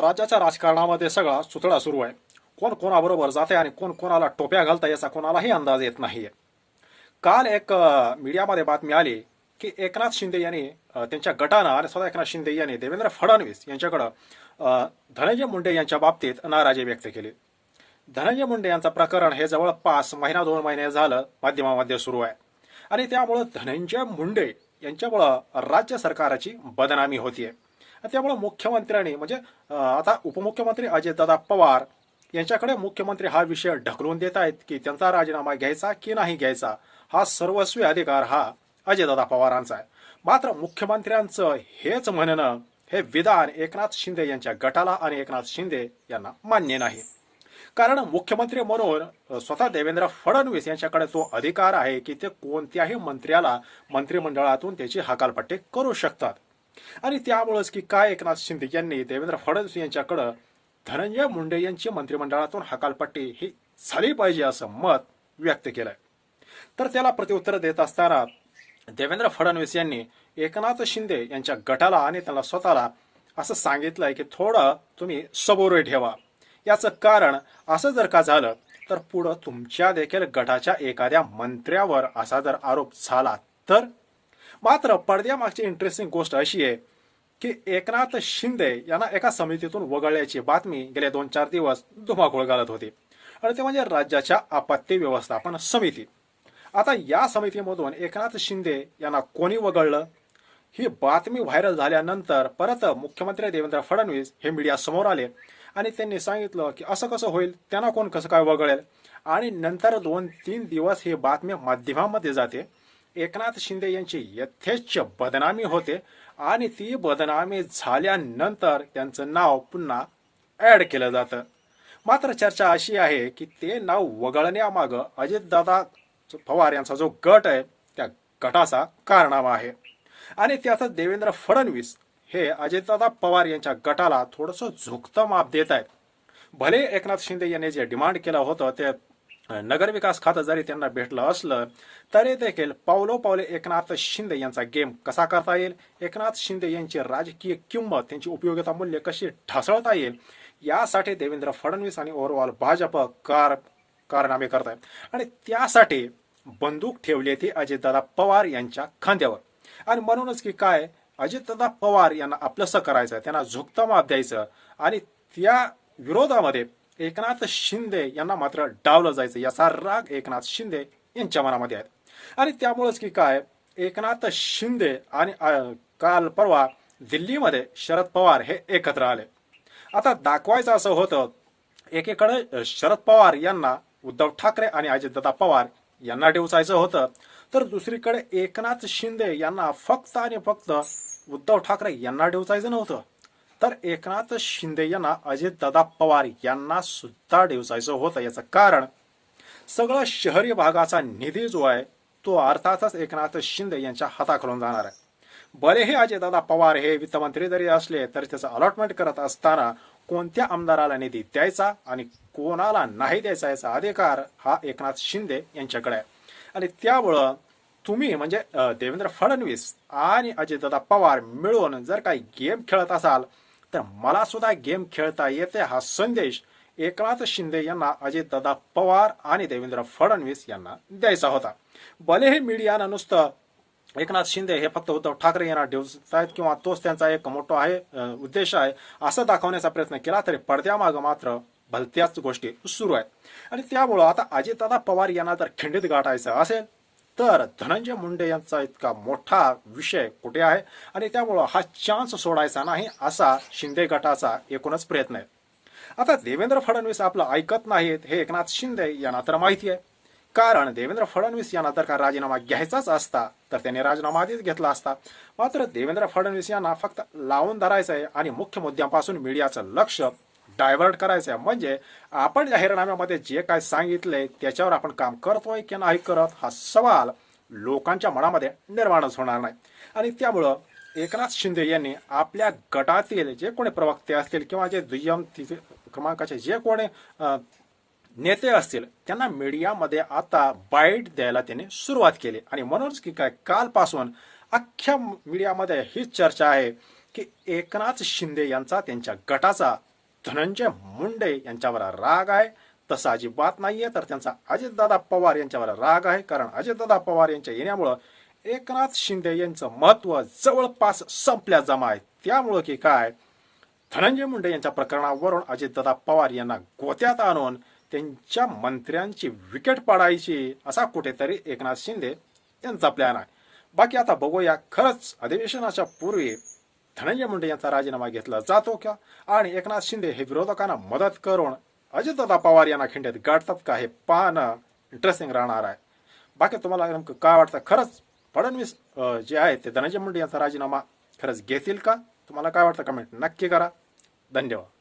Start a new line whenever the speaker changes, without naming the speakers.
राज्याच्या राजकारणामध्ये सगळा सुतळा सुरू आहे. कोण कोणाबरोबर जाते आणि कोण कोणाला टोप्या घालता याचा कोणालाही अंदाज येत नाही काल एक मीडियामध्ये बातमी आली की एकनाथ शिंदे यांनी त्यांच्या गटानं आणि स्वतः एकनाथ शिंदे यांनी देवेंद्र फडणवीस यांच्याकडं धनंजय मुंडे यांच्या बाबतीत नाराजी व्यक्त केली. धनंजय मुंडे यांचं प्रकरण हे जवळपास महिना दोन महिने झालं माध्यमामध्ये सुरू आहे. आणि त्यामुळं धनंजय मुंडे यांच्यामुळं राज्य सरकारची बदनामी होतीये. त्यामुळं मुख्यमंत्र्यांनी म्हणजे आता उपमुख्यमंत्री अजितदादा पवार यांच्याकडे मुख्यमंत्री हा विषय ढकलून देत आहेत की त्यांचा राजीनामा घ्यायचा की नाही घ्यायचा हा सर्वस्वी अधिकार हा अजितदादा पवारांचा आहे. मात्र मुख्यमंत्र्यांचं हेच म्हणणं हे विधान एकनाथ शिंदे यांच्या गटाला आणि एकनाथ शिंदे यांना मान्य नाही. कारण मुख्यमंत्री म्हणून स्वतः देवेंद्र फडणवीस यांच्याकडे तो अधिकार आहे की ते कोणत्याही मंत्र्याला मंत्रिमंडळातून त्याची हकालपट्टी करू शकतात. आणि त्यामुळेच की काय एकनाथ शिंदे यांनी देवेंद्र फडणवीस यांच्याकडं धनंजय मुंडे यांची मंत्रिमंडळातून हकालपट्टी ही झाली पाहिजे असं मत व्यक्त केलंय. तर त्याला प्रत्युत्तर देत असताना देवेंद्र फडणवीस यांनी एकनाथ शिंदे यांच्या गटाला आणि त्याला स्वतःला असं सांगितलंय की थोडं तुम्ही सबोरे ठेवा. याचं कारण असं जर का झालं तर पुढं तुमच्या देखील गटाच्या एखाद्या मंत्र्यावर असा जर आरोप झाला तर मात्र पडद्यामागची इंटरेस्टिंग गोष्ट अशी आहे की एकनाथ शिंदे यांना एका समितीतून वगळल्याची बातमी गेले दोन चार दिवस धुमाकूळ घालत होती. आणि ते म्हणजे राज्याच्या आपत्ती व्यवस्थापन समिती. आता या समितीमधून एकनाथ शिंदे यांना कोणी वगळलं? ही बातमी व्हायरल झाल्यानंतर परत मुख्यमंत्री देवेंद्र फडणवीस हे मीडिया समोर आले आणि त्यांनी सांगितलं की असं कसं होईल त्यांना कोण कसं काय वगळेल? आणि नंतर दोन तीन दिवस ही बातमी माध्यमामध्ये जाते. एकनाथ शिंदे यांची यथेच्छ बदनामी होते आणि ती बदनामी झाल्यानंतर त्यांचं नाव पुन्हा ऍड केलं जातं. मात्र चर्चा अशी आहे की ते नाव वगळण्यामागं अजितदादा पवार यांचा जो गट आहे त्या गटाचा कारनामा आहे. आणि त्यातच देवेंद्र फडणवीस हे अजितदादा पवार यांच्या गटाला थोडंसं झुकतं माप देत आहेत. भले एकनाथ शिंदे यांनी जे डिमांड केलं होतं ते नगरविकास खातं जरी त्यांना भेटलं असलं तरी देखील पावलो पावले एकनाथ शिंदे यांचा गेम कसा करता येईल? एकनाथ शिंदे यांची राजकीय किंमत त्यांची उपयोगिता मूल्य कशी ढासळता येईल? यासाठी देवेंद्र फडणवीस आणि ओव्हरऑल भाजप कार कारनामे करत आहेत आणि त्यासाठी बंदूक ठेवली ती अजितदादा पवार यांच्या खांद्यावर. आणि म्हणूनच की काय? अजितदादा पवार यांना आपलंसं करायचं त्यांना झुकता माप द्यायचं आणि त्या विरोधामध्ये एकनाथ शिंदे यांना मात्र डावलं जायचं. याचा राग एकनाथ शिंदे यांच्या मनामध्ये आहे. आणि त्यामुळेच की काय एकनाथ शिंदे आणि काल परवा दिल्लीमध्ये शरद पवार हे एकत्र आले. आता दाखवायचं असं होतं एकीकडे शरद पवार यांना उद्धव ठाकरे आणि अजितदादा पवार यांना डिवचायचं होतं तर दुसरीकडे एकनाथ शिंदे यांना फक्त आणि फक्त उद्धव ठाकरे यांना डिवचायचं नव्हतं. तर एकनाथ शिंदे यांना अजितदादा पवार यांना सुद्धा डिवचायचं होतं याचं कारण सगळं शहरी भागाचा निधी जो आहे तो अर्थातच एकनाथ शिंदे यांच्या हाताखालून जाणार आहे. भलेही अजितदादा पवार हे वित्तमंत्री जरी असले तरी त्याचं अलॉटमेंट करत असताना कोणत्या आमदाराला निधी द्यायचा आणि कोणाला नाही द्यायचा याचा अधिकार हा एकनाथ शिंदे यांच्याकडे आहे. आणि त्यामुळं तुम्ही म्हणजे देवेंद्र फडणवीस आणि अजितदादा पवार मिळून जर काही गेम खेळत असाल तर मला सुद्धा गेम खेळता येते हा संदेश एकनाथ शिंदे यांना अजितदादा पवार आणि देवेंद्र फडणवीस यांना द्यायचा होता. भलेही मीडियानं नुसतं एकनाथ शिंदे हे फक्त उद्धव ठाकरे यांना आहेत किंवा तोच त्यांचा एक मोठा आहे उद्देश आहे असं दाखवण्याचा प्रयत्न केला तरी पडद्यामागं मात्र भलत्याच गोष्टी सुरू आहेत. आणि त्यामुळं आता अजितदादा पवार यांना जर खिंडीत गाठायचं असेल तर धनंजय मुंडे यांचा इतका मोठा विषय कुठे आहे? आणि त्यामुळं हा चान्स सोडायचा नाही असा शिंदे गटाचा एकूणच प्रयत्न आहे. आता देवेंद्र फडणवीस आपलं ऐकत नाहीत हे एकनाथ शिंदे यांना तर माहिती आहे. कारण देवेंद्र फडणवीस यांना तर का राजीनामा घ्यायचाच असता तर त्यांनी राजीनामा आधीच घेतला असता. मात्र देवेंद्र फडणवीस यांना फक्त लावून धरायचं आहे आणि मुख्य मुद्द्यांपासून मीडियाचं लक्ष डायव्हर्ट करायचं आहे. म्हणजे आपण जाहीरनाम्यामध्ये जे काय सांगितले त्याच्यावर आपण काम करतोय की नाही करत हा सवाल लोकांच्या मनामध्ये निर्माणच होणार नाही. आणि त्यामुळं एकनाथ शिंदे यांनी आपल्या गटातील जे कोणी प्रवक्ते असतील किंवा जे दुय्यम क्रमांकाचे जे कोणी नेते असतील त्यांना मीडियामध्ये आता बाईट द्यायला त्यांनी सुरुवात केली. आणि म्हणूनच की काय कालपासून अख्ख्या मीडियामध्ये हीच चर्चा आहे की एकनाथ शिंदे यांचा त्यांच्या गटाचा धनंजय मुंडे यांच्यावर राग आहे. तसं अजिबात नाहीये तर त्यांचा अजितदादा पवार यांच्यावर राग आहे कारण अजितदादा पवार यांच्या येण्यामुळं एकनाथ शिंदे यांचं महत्त्व जवळपास संपल्या जमा आहे. त्यामुळं की काय? धनंजय मुंडे यांच्या प्रकरणावरून अजितदादा पवार यांना गोत्यात आणून त्यांच्या मंत्र्यांची विकेट पाडायची असा कुठेतरी एकनाथ शिंदे यांचा प्लॅन आहे. बाकी आता बघूया खरंच अधिवेशनाच्या पूर्वी धनंजय मुंडे यांचा राजीनामा घेतला जातो का? आणि एकनाथ शिंदे हे विरोधकांना मदत करून अजितदादा पवार यांना खिंड्यात गाठतात का हे पाहणं इंटरेस्टिंग राहणार आहे. बाकी तुम्हाला नेमकं काय वाटतं? खरंच फडणवीस जे आहे ते धनंजय मुंडे यांचा राजीनामा खरंच घेतील का? तुम्हाला काय वाटतं? कमेंट नक्की करा. धन्यवाद.